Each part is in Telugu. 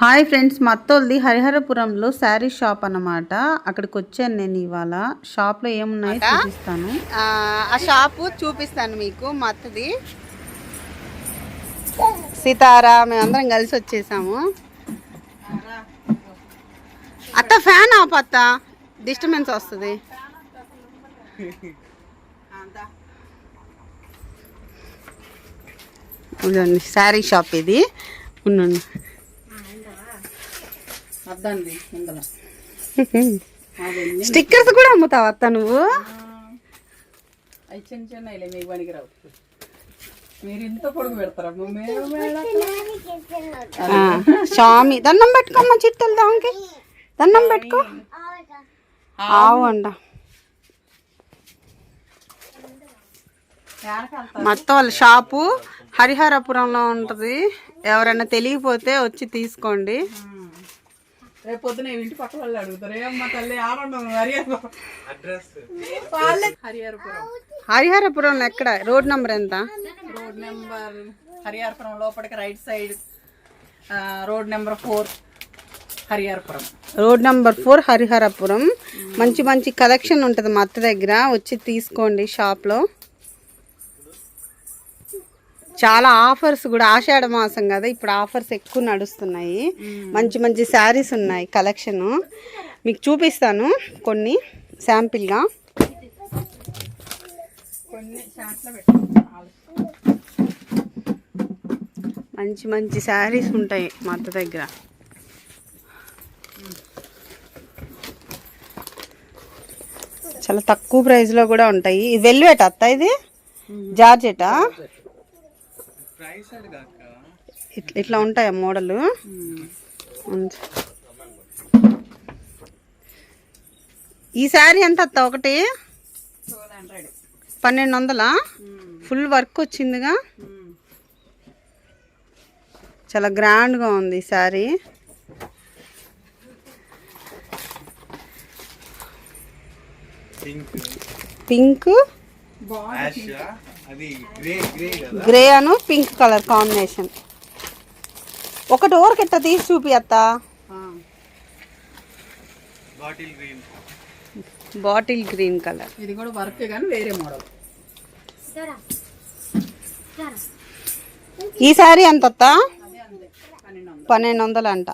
హాయ్ ఫ్రెండ్స్ మా అత్తోళ్ళది హరిహరపురంలో శారీ షాప్ అన్నమాట. అక్కడికి వచ్చాను నేను ఇవాళ. షాప్లో ఏమున్నాయో చూపిస్తాను. ఆ షాపు చూపిస్తాను మీకు మా అత్తది సీతారా మేమందరం కలిసి వచ్చేసాము. అత్త ఫ్యాన్ ఆప్ అత్త డిస్టర్బెన్స్ వస్తుంది. ఇదండి శారీ షాప్ ఇది. ఉండండి స్టిక్కర్స్ కూడా అమ్ముతావు అత్త నువ్వు? స్వామి దండం పెట్టుకోమ్మ చిట్టలు దానికి దండం పెట్టుకో. ఆవు అండ మొత్తం వాళ్ళ షాపు హరిహరపురంలో ఉంటుంది. ఎవరైనా తెలియకపోతే వచ్చి తీసుకోండి. రేపు పొద్దున ఇంటి పక్క వాళ్ళు అడుగుతారు. ఏమ్మా తల్లి ఆడుండదు హరిహరపురం వాళ్ళే హరిహరపురం. హరిహరపురంలో ఎక్కడ? రోడ్ నంబర్ ఎంత? రోడ్ నెంబర్ హరిహరపురం లోపలికి right side road number four Hariharapuram. Road number four Hariharapuram. మంచి మంచి కలెక్షన్ ఉంటుంది మా అత్త దగ్గర. వచ్చి తీసుకోండి షాప్లో. చాలా ఆఫర్స్ కూడా ఆషాఢ మాసం కదా ఇప్పుడు ఆఫర్స్ ఎక్కువ నడుస్తున్నాయి. మంచి మంచి శారీస్ ఉన్నాయి కలెక్షన్. మీకు చూపిస్తాను కొన్ని శాంపిల్గా. మంచి మంచి శారీస్ ఉంటాయి మా అత్త దగ్గర. చాలా తక్కువ ప్రైస్లో కూడా ఉంటాయి. వెల్వేట్ అత్త ఇది? జార్జెటా. ఇట్లా ఇట్లా ఉంటాయా మోడలు. ఈ శారీ ఎంత అత్త? ఒకటి? పన్నెండు వందలా ఫుల్ వర్క్ వచ్చిందిగా? చాలా గ్రాండ్గా ఉంది ఈ శారీ. పింక్? గ్రే గ్రే కదా? గ్రే అను పింక్ కలర్ కాంబినేషన్. ఒకటి ఓరకెట్ట తీసి చూపి అత్త bottle green. Bottle green colour. ఇది కూడా వర్క్ కానీ వేరే మోడల్. ఈ శారీ ఎంత పన్నెండు వందలు పన్నెండు వందలు అంట.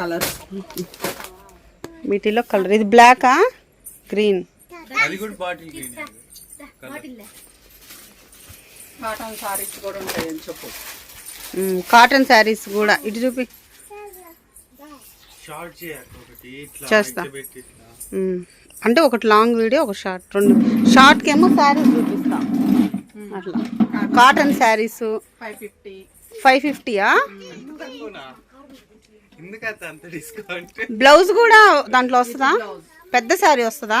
కలర్. వీటిలో కలర్. ఇది బ్లాకా? గ్రీన్. కాటన్ సారీస్ కూడా ఉంటాయి అని చెప్పు కాటన్ శారీస్ కూడా. ఇటు చూపి. షార్ట్ చేయాలి ఒకటి ఇట్లా చేస్తా. అంటే ఒకటి లాంగ్ వీడియో ఒక షార్ట్. రెండు. షార్ట్కి ఏమో శారీస్ చూపిస్తా. అట్లా. Cotton saris. Five fifty. Five ఫిఫ్టీయా? Blouse కూడా దాంట్లో వస్తుందా? పెద్ద శారీ వస్తుందా.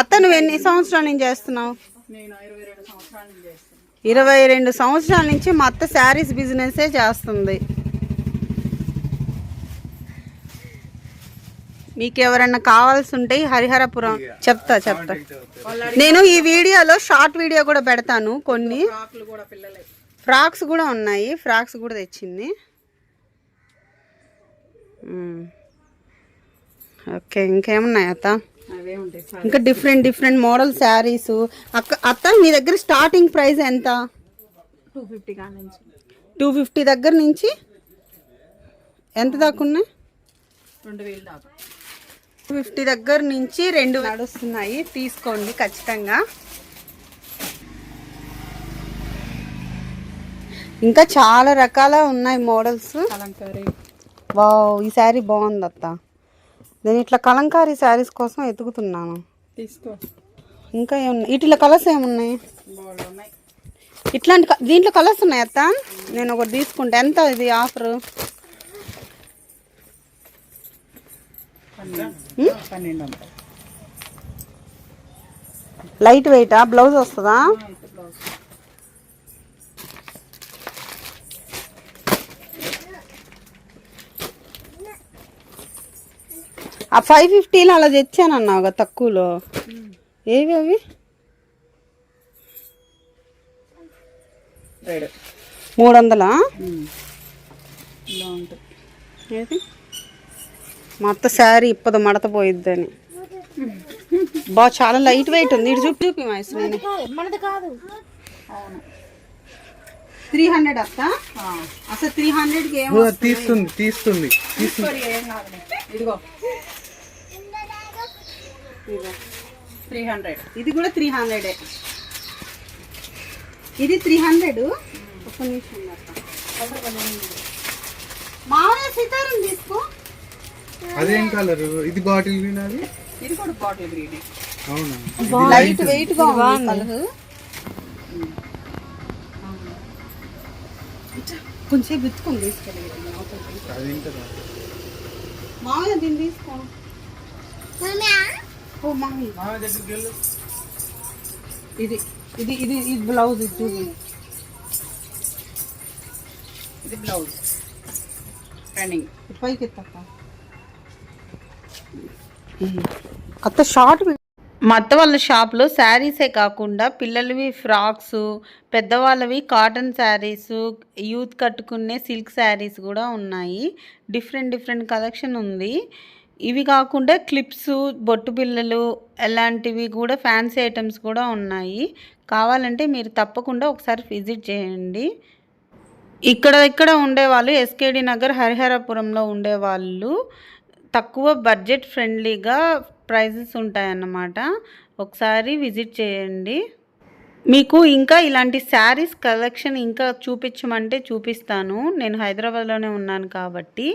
అత్త నువ్వు ఎన్ని సంవత్సరాల నుంచి చేస్తున్నావు? నేను ఇరవై రెండు సంవత్సరాల నుంచి మా అత్త శారీస్ బిజినెసే చేస్తుంది. మీకు ఎవరన్నా కావాల్సి ఉంటే హరిహరపురం చెప్తా చెప్తా. నేను ఈ వీడియోలో షార్ట్ వీడియో కూడా పెడతాను కొన్ని. ఫ్రాక్లు కూడా పిల్లలే. ఫ్రాక్స్ కూడా ఉన్నాయి. ఫ్రాక్స్ కూడా తెచ్చింది. ఓకే ఇంకేమున్నాయి అత్త? ఇంకా డిఫరెంట్ డిఫరెంట్ మోడల్ శారీస్. అక్క అత్త మీ దగ్గర స్టార్టింగ్ ప్రైస్ ఎంత? టూ ఫిఫ్టీ నుంచి. టూ ఫిఫ్టీ దగ్గర నుంచి? ఎంత దాకా ఉన్నాయి? రెండు వేలు దాకా. టూ ఫిఫ్టీ దగ్గర నుంచి రెండు నడుస్తున్నాయి తీసుకోండి ఖచ్చితంగా. ఇంకా చాలా రకాల ఉన్నాయి మోడల్స్. కలంకారీ. వావ్ ఈ శారీ బాగుంది అత్త. నేను ఇట్లా కలంకారీ శారీస్ కోసం ఎతుకుతున్నాను. తీసుకో. ఇంకా ఏమున్నాయి? వీటిలో కలర్స్ ఏమున్నాయి? ఇట్లాంటి దీంట్లో కలర్స్ ఉన్నాయి అత్త. నేను ఒకటి తీసుకుంటా. ఎంత ఇది ఆఫర్? లైట్ వెయిటా? బ్లౌజ్ వస్తుందా బ్లౌజ్ ఆ ఫైవ్ ఫిఫ్టీలో అలా తెచ్చానన్నావు కదా తక్కువలో. ఏవి అవి? మూడు వందలా ఏది? మా అత్త శారీ ఇప్పదు మడత పోయిద్దని. బా చాలా లైట్ వెయిట్ ఉంది. ఇటు చూపి చూపి మైస్ నేను. మనది కాదు అవును. త్రీ హండ్రెడ్ అత్త? ఆ. అసలు త్రీ హండ్రెడ్కి ఓ, తీస్తుంది తీస్తుంది ఇదిగో త్రీ హండ్రెడ్. ఇది కూడా త్రీ హండ్రెడే ఇది త్రీ హండ్రెడ్. ఒక్క నిమిషం. మామూలుగా సీతారం తీసుకో. అదేం కలర్ ఇది బాటిల్ గ్రీన్ అది ఇది కూడా బాటిల్ గ్రీన్ అవునా? లైట్ వెయిట్గా ఉంది కలర్ కొంచెం గుచ్చుకొని తీసుకెళ్ళి మామూలుగా దీన్ని తీసుకో. ఇది ఇది ఇది ఇది బ్లౌజ్ ఇది చూడు. ఇది బ్లౌజ్ రన్నింగ్ పైకి అత్త షార్ట్ మా అత్త వాళ్ళ షాప్లో శారీసే కాకుండా పిల్లలవి ఫ్రాక్స్ పెద్దవాళ్ళవి కాటన్ శారీస్ యూత్ కట్టుకునే సిల్క్ శారీస్ కూడా ఉన్నాయి. డిఫరెంట్ డిఫరెంట్ కలెక్షన్ ఉంది. ఇవి కాకుండా క్లిప్స్ బొట్టు పిల్లలు అలాంటివి కూడా ఫ్యాన్సీ ఐటమ్స్ కూడా ఉన్నాయి. కావాలంటే మీరు తప్పకుండా ఒకసారి విజిట్ చేయండి. ఇక్కడ ఇక్కడ ఉండేవాళ్ళు ఎస్కేడి నగర్ హరిహరపురంలో ఉండేవాళ్ళు. తక్కువ బడ్జెట్ ఫ్రెండ్లీగా ప్రైజెస్ ఉంటాయన్నమాట. ఒకసారి విజిట్ చేయండి. మీకు ఇంకా ఇలాంటి శారీస్ కలెక్షన్ ఇంకా చూపించమంటే చూపిస్తాను. నేను హైదరాబాద్లోనే ఉన్నాను కాబట్టి.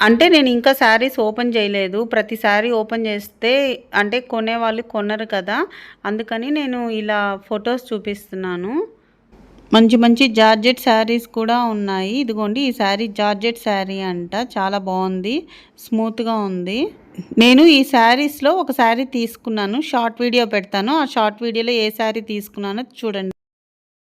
అంటే నేను ఇంకా శారీస్ ఓపెన్ చేయలేదు. ప్రతి శారీ ఓపెన్ చేస్తే అంటే కొనేవాళ్ళు కొనరు కదా. అందుకని నేను ఇలా ఫొటోస్ చూపిస్తున్నాను. మంచి మంచి జార్జెట్ శారీస్ కూడా ఉన్నాయి. ఇదిగోండి ఈ శారీ జార్జెట్ శారీ అంట. చాలా బాగుంది. స్మూత్గా ఉంది. నేను ఈ శారీస్లో ఒక శారీ తీసుకున్నాను. షార్ట్ వీడియో పెడతాను. ఆ షార్ట్ వీడియోలో ఏ శారీ తీసుకున్నానో చూడండి.